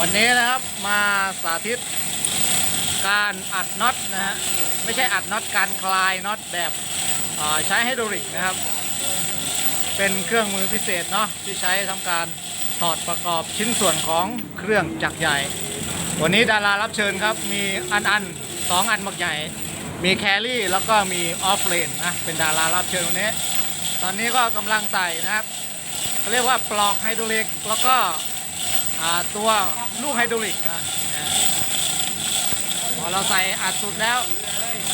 วันนี้นะครับมาสาธิตการอัดน็อตนะฮะไม่ใช่อัดน็อตการคลายน็อตแบบใช้ไฮดรอลิกนะครับ เป็นเครื่องมือพิเศษเนาะที่ใช้ทำการถอดประกอบชิ้นส่วนของเครื่องจักรใหญ่ วันนี้ดารารับเชิญครับ มีอันอันสองอันบักใหญ่ มีแครี่แล้วก็มีออฟเลนนะเป็นดารารับเชิญวันนี้ ตอนนี้ก็กำลังใส่นะครับเขาเรียกว่าปลอกไฮดรอลิกแล้วก็ ตัวลูกไฮดรอลิกนะพอเราใส่อัดสุดแล้ว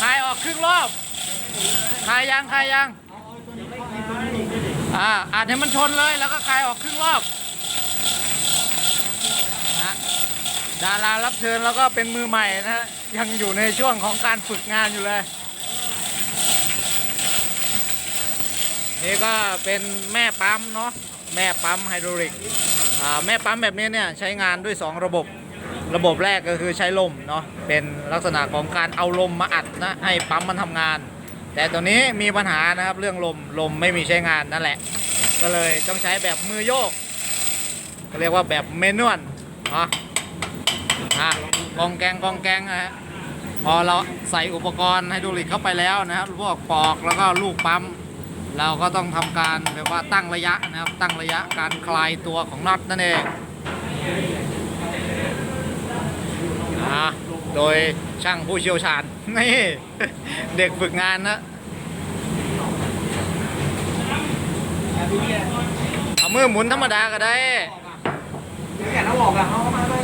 คายออกครึ่งรอบคายยังคายยังอ่าอัดให้มันชนเลยแล้วก็คายออกครึ่งรอบนะดารารับเชิญแล้วก็เป็นมือใหม่นะฮะยังอยู่ในช่วงของการฝึกงานอยู่เลยนี่ก็เป็นแม่ปั๊มเนาะ แม่ปั๊มไฮดรอลิกแม่ปั๊มแบบนี้เนี่ยใช้งานด้วย 2 ระบบ ระบบแรกก็คือใช้ลมเนาะเป็นลักษณะของการเอาลมมาอัดนะให้ปั๊มมันทำงาน แต่ตัวนี้มีปัญหานะครับเรื่องลมลมไม่มีใช้งานนั่นแหละ ก็เลยต้องใช้แบบมือโยกก็เรียกว่าแบบเมนวลเนาะอะกองแกงกองแกงนะฮะพอเราใส่อุปกรณ์ไฮดรอลิกเข้าไปแล้วนะครับพวกปอกแล้วก็ลูกปั๊ม เราก็ต้องทำการแบบว่าตั้งระยะนะครับ ตั้งระยะการคลายตัวของน็อตนั่นเองอ่าโดยช่างผู้เชี่ยวชาญนี่เด็กฝึกงานนะเอามือหมุนธรรมดาก็ได้แกะน้ำออกอะเอามาเลย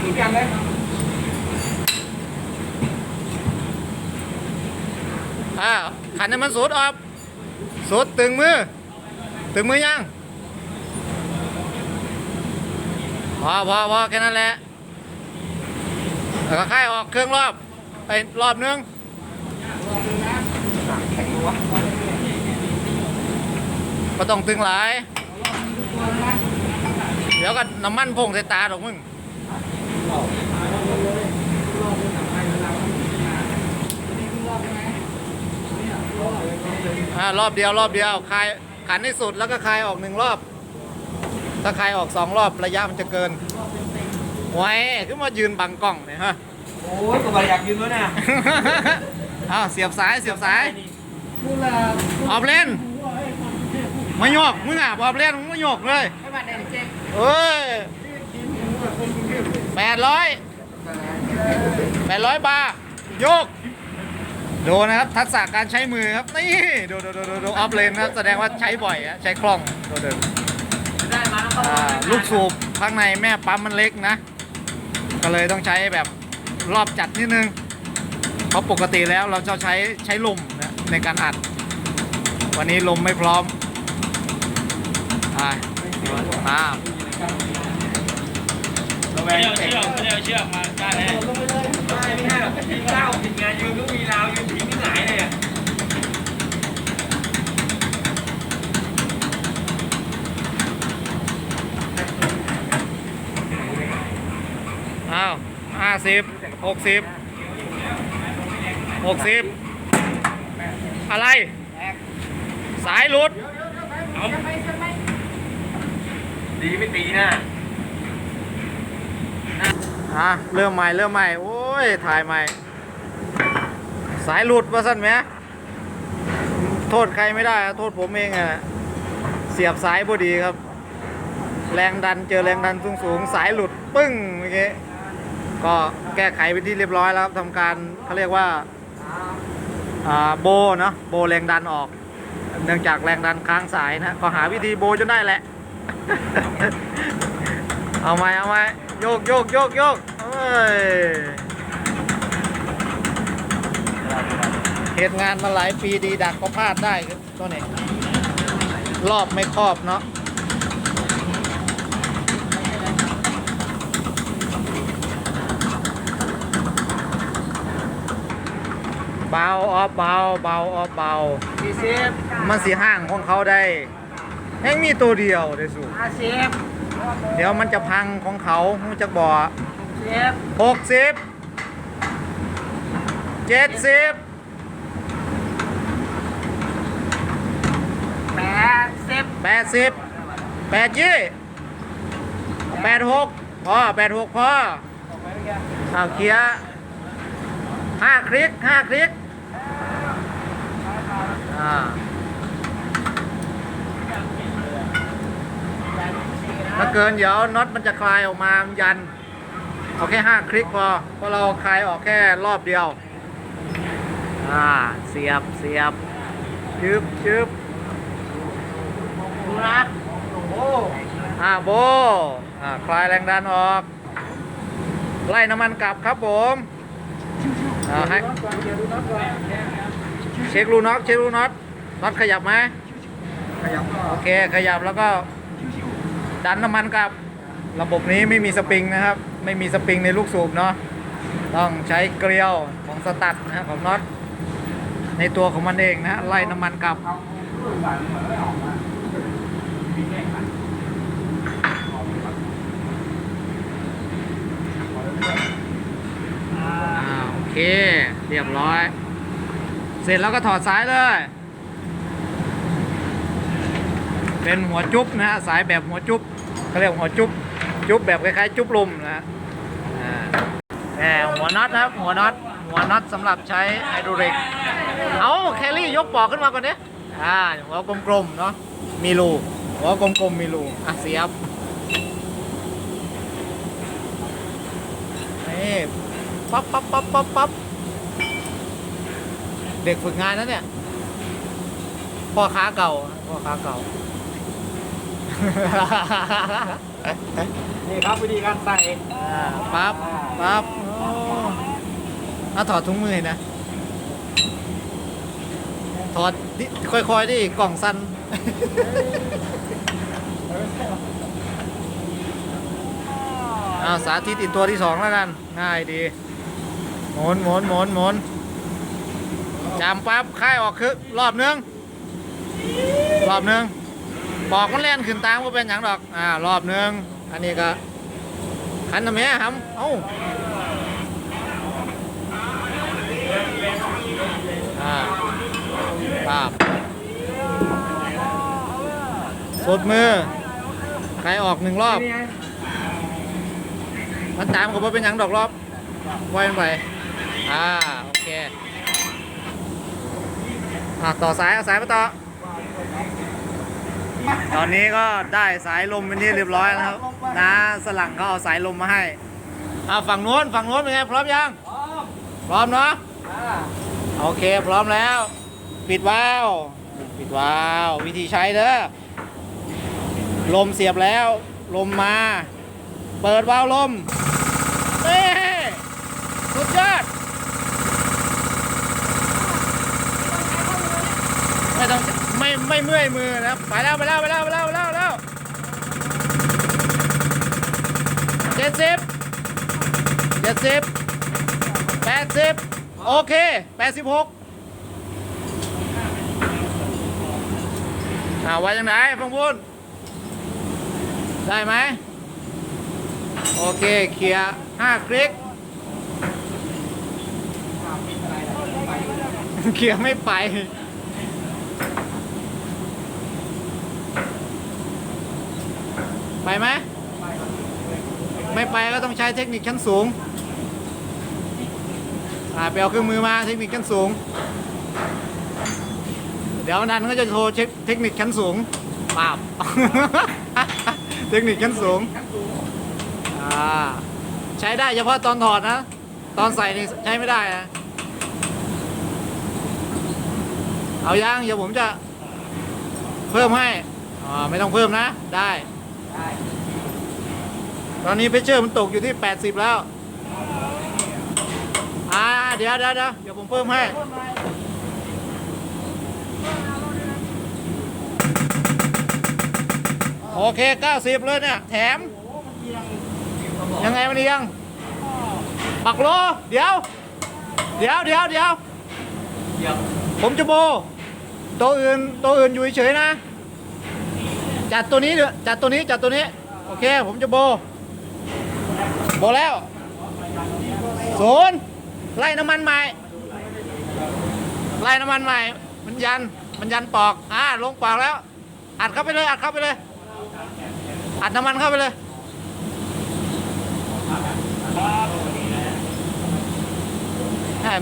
หรือกันเลยอ่าขันให้มันสุดออก สุดตึงมือ ตึงมือยัง พอพอพอแค่นั้นแหละแล้วก็ค่ายออกเครื่องรอบไปรอบนึงก็ต้องตึงหลาย เดี๋ยวก็น้ำมันพงใส่ตาดอกมึง อ่ารอบเดียวรอบเดียวคลายขันให้สุดแล้วก็คลายออกหนึ่งรอบ ถ้าคลายออกสองรอบระยะมันจะเกินไว้ขึ้นมายืนบังกล้องเนี่ยฮะ โอ้ยตัวอยากยืนแล้วนะอ้าวเสียบสายเสียบสายออบเล่นมาโยกมึงอะออบเล่นมึงมาโยกเลยไม่มาได้เจ๊เอ้ยแปดร้อยแปดร้อยบาทโยก ดูนะครับทักษะการใช้มือครับนี่ดูดูดูดูดูออฟเลนครับแสดงว่าใช้บ่อยอะใช้คล่องดูดูได้มาแล้วก็อ่าลูกสูบข้างในแม่ปั๊มมันเล็กนะ ก็เลยต้องใช้แบบรอบจัดนิดนึง เพราะปกติแล้วเราจะใช้ใช้ลมนะในการอัด วันนี้ลมไม่พร้อมอ่ามาเอาเชือกไม่เอาเชือกมาได้เลย ไม่ไม่ให้หรอกทิ้งเหล้าผิดงานยืนก็มีราวยืนทิ้งที่ไหนเลยอะอ้าวห้าสิบหกสิบหกสิบอะไร สายหลุด เอาดีไม่ตีนะอะเริ่มใหม่ เริ่มใหม่โอ้ ย ถ่ายใหม่ สายหลุดว่าสั้นไหมโทษใครไม่ได้ โทษผมเองอะเสียบสายพอดีครับ แรงดันเจอแรงดันสูงสูงสายหลุดปึ้งเมื่อกี้ก็แก้ไขไปที่เรียบร้อยแล้วครับทำการเขาเรียกว่าอ่าโบเนาะโบแรงดันออก เนื่องจากแรงดันค้างสายนะก็หาวิธีโบจนได้แหละ เอาไหมเอาไหมโยกโยกโยกโยกเอ้ย เหตุงานมาหลายปีดีดักก็พลาดได้ครับตัวนี้ รอบไม่ครอบเนาะเบาออฟเบาเบาออฟเบาสี่สิบมันสีห้างของเขาได้แห้งมีตัวเดียวได้สูห้าสิบเดี๋ยวมันจะพังของเขามันจะบ่อสิบหกสิบเจ็ดสิบ แปด สิบแปดสิบแปดยี่แปดหกพอแปดหกพอเอาเคลียห้าคลิกห้าคลิกอ่าถ้าเกินเดี๋ยวน็อตมันจะคลายออกมามันยัน เอาแค่ห้าคลิกพอเพราะเราคลายออกแค่รอบเดียว อ่า เสียบเสียบชึบชึบ นะโบอ่าโบอ่าคลายแรงดันออก ไล่น้ำมันกลับครับผมอ่าให้เช็ครูน็อตเช็ครูน็อตน็อตขยับไหมขยับก็โอเคขยับแล้วก็ดันน้ำมันกลับ ระบบนี้ไม่มีสปริงนะครับ ไม่มีสปริงในลูกสูบเนาะต้องใช้เกลียวของสตัดนะฮะของน็อตในตัวของมันเองนะฮะไล่น้ำมันกลับ อ่าโอ เค เรียบร้อย เสร็จแล้วก็ถอดสายเลย เป็นหัวจุ๊บนะฮะ สายแบบหัวจุ๊บเขาเรียกหัวจุ๊บ จุ๊บแบบคล้ายๆ จุ๊บลมนะฮะอ่าแหมหัวน็อตนะครับหัวน็อตหัวน็อตสำหรับใช้ไฮดรอลิก เอาแคลรี่ยกปอกขึ้นมาก่อนดิอ่าหัวกลมๆเนาะ มีรู หัวกลมๆมีรู อะเสียบนี่ ปั๊บปั๊บปั๊บปั๊บปั๊บเด็กฝึกงานนะเนี่ยพ่อค้าเก่าพ่อค้าเก่า นี่ครับวิธีการใส่ปั๊บปั๊บโอ้เอาถอดถุงมือหน่อยนะ ถอดดิค่อยๆดิกล่องสั้นเอาสาธิตติดตัวที่สองแล้วกัน ง่ายดี มุนหมุนหมุนหมุนจำปั๊บค่ายออกคือรอบนึงรอบนึงบอกมันแล่นขึ้นตามก็เป็นอย่างดอก อ่ารอบนึง อันนี้ก็ขันทำไมครับเอ้าอ่าปั๊บสุดมือใครออกหนึ่งรอบ มันตามก็บ่เป็นหยังดอกรอบไว้มันไป อ่าโอเคอ่าต่อสายเอาสายมาต่อ ตอนนี้ก็ได้สายลมเป็นที่เรียบร้อยแล้วครับน้าสลังเขาเอาสายลมมาให้อ่าฝั่งนู้นฝั่งนู้นเป็นไงพร้อมยังพร้อมเนาะโอเคพร้อมแล้ว ปิดวาล์วปิดวาล์ววิธีใช้เด้อลมเสียบแล้ว ลมมา เปิดวาล์วลมเฮ้สุดยอด ไม่ต้อง ไม่ไม่เมื่อยมือนะครับไปแล้วไปแล้วไปแล้วไปแล้วไปแล้วแล้วเจ็ดสิบเจ็ดสิบแปดสิบโอเคแปดสิบหกอ่าว่าจังไหนฟังพูนได้ไหมโอเคเคลียร์ห้าคลิกเคลียร์ไม่ไป ไปไหมไม่ไปก็ต้องใช้เทคนิคชั้นสูงอ่าไปเอาเครื่องมือมาเทคนิคชั้นสูง เดี๋ยวนันก็จะโทรเช็คเทคนิคชั้นสูงปราบเทคนิคชั้นสูงอ่าใช้ได้เฉพาะตอนถอดนะ ตอนใส่นี่ใช้ไม่ได้นะเอายังเดี๋ยวผมจะเพิ่มให้อ่าไม่ต้องเพิ่มนะ ได้ ตอนนี้เพชเชอร์มันตกอยู่ที่ 80 แล้ว อ่า เดี๋ยวเดี๋ยวเดี๋ยวเดี๋ยวผมเพิ่มให้ โอเค 90 เลยเนี่ย แถม ยังไงมันเอียง ปักโล เดี๋ยว เดี๋ยวเดี๋ยวเดี๋ยวเดี๋ยวผมจะโบ ตัวอื่น ตัวอื่นอยู่เฉยๆนะ จัดตัวนี้จัดตัวนี้จัดตัวนี้ โอเค ผมจะโบ โบแล้วศูนย์ไล่น้ำมันใหม่ ไล่น้ำมันใหม่ มันยัน มันยันปอก อ่า ลงปอกแล้ว อัดเข้าไปเลย อัดเข้าไปเลย อัดน้ำมันเข้าไปเลย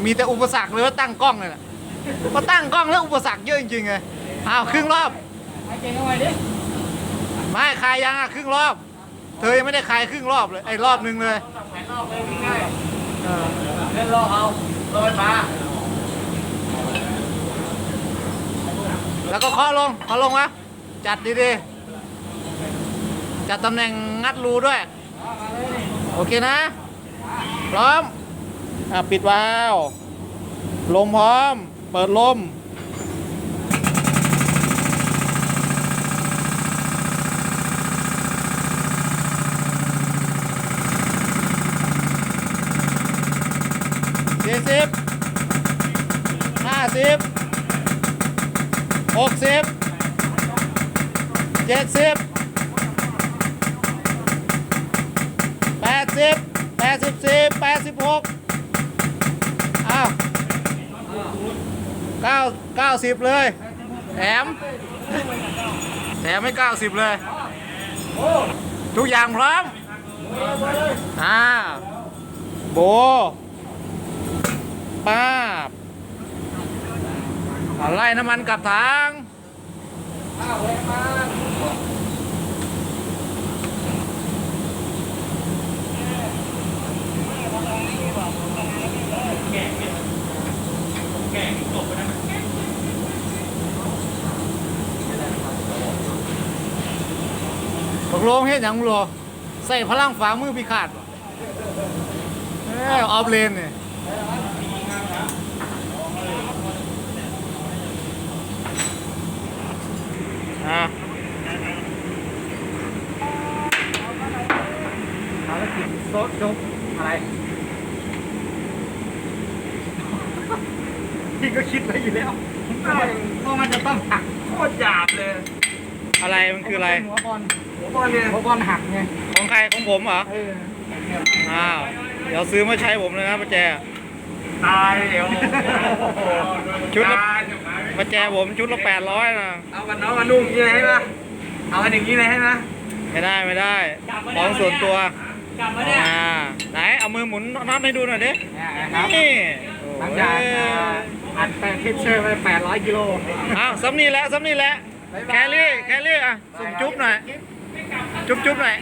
มีแต่อุปสรรคเลยว่าตั้งกล้องเลยนะพอตั้งกล้องแล้วอุปสรรคเยอะจริงๆเลยอ้าวครึ่งรอบไอเก่งเอาไว้ดิ ไม่คายยังอะครึ่งรอบ เธอยังไม่ได้คายครึ่งรอบเลยไอ้รอบหนึ่งเลยแผนรอบเลยง่ายเล่นรอบเอารถไฟฟ้าแล้วก็เคาะลงเคาะลงวะจัดดีๆจัดตำแหน่งงัดรูด้วย โอเคนะ พร้อม อะ ปิดวาล์วลมพร้อม เปิดลม สี่สิบห้าสิบหกสิบเจ็ดสิบแปดสิบแปดสิบสี่แปดสิบหกอ้าวเก้าเก้าสิบเลย แถม แถมไม่เก้าสิบเลย ทุกอย่างพร้อมอ่าโบ ป้าบเอาไล่น้ำมันกลับทางตกลงเฮ็ดหยังบ่รู้ใส่พลังฝ่ามือพิฆาตเอ้ยออฟเลนเนี่ย อะภารกิจโต๊ะจบอะไร พี่ก็คิดไว้อยู่แล้วว่ามันจะต้องหักโคตรหยาบเลยอะไรมันคืออะไร หัวบอลหัวบอลเนี่ยหัวบอลหักไงของใครของผมเหรอเออเนี่ยอ้าวเดี๋ยวซื้อมาใช้ผมเลยนะประแจตายเดี๋ยวชุดละ ประแจผมชุดละแปดร้อยนะเอากันน้องมานุ่มอย่างนี้เลยให้ปะเอากันอย่างนี้เลยให้ปะไม่ได้ไม่ได้ของส่วนตัวกลับมาเนี่ยอ่าไหนเอามือหมุนน็อตให้ดูหน่อยดิเนี่ยนะครับนี่หลังโอ้จากยอัดแปดทิปเชอร์ไป800กิโลอ้าวซ้ำนี่แหละซ้ำนี่แหละแคลรี่แคลรี่อะส่งจุ๊บหน่อยจุ๊บจุ๊บหน่อย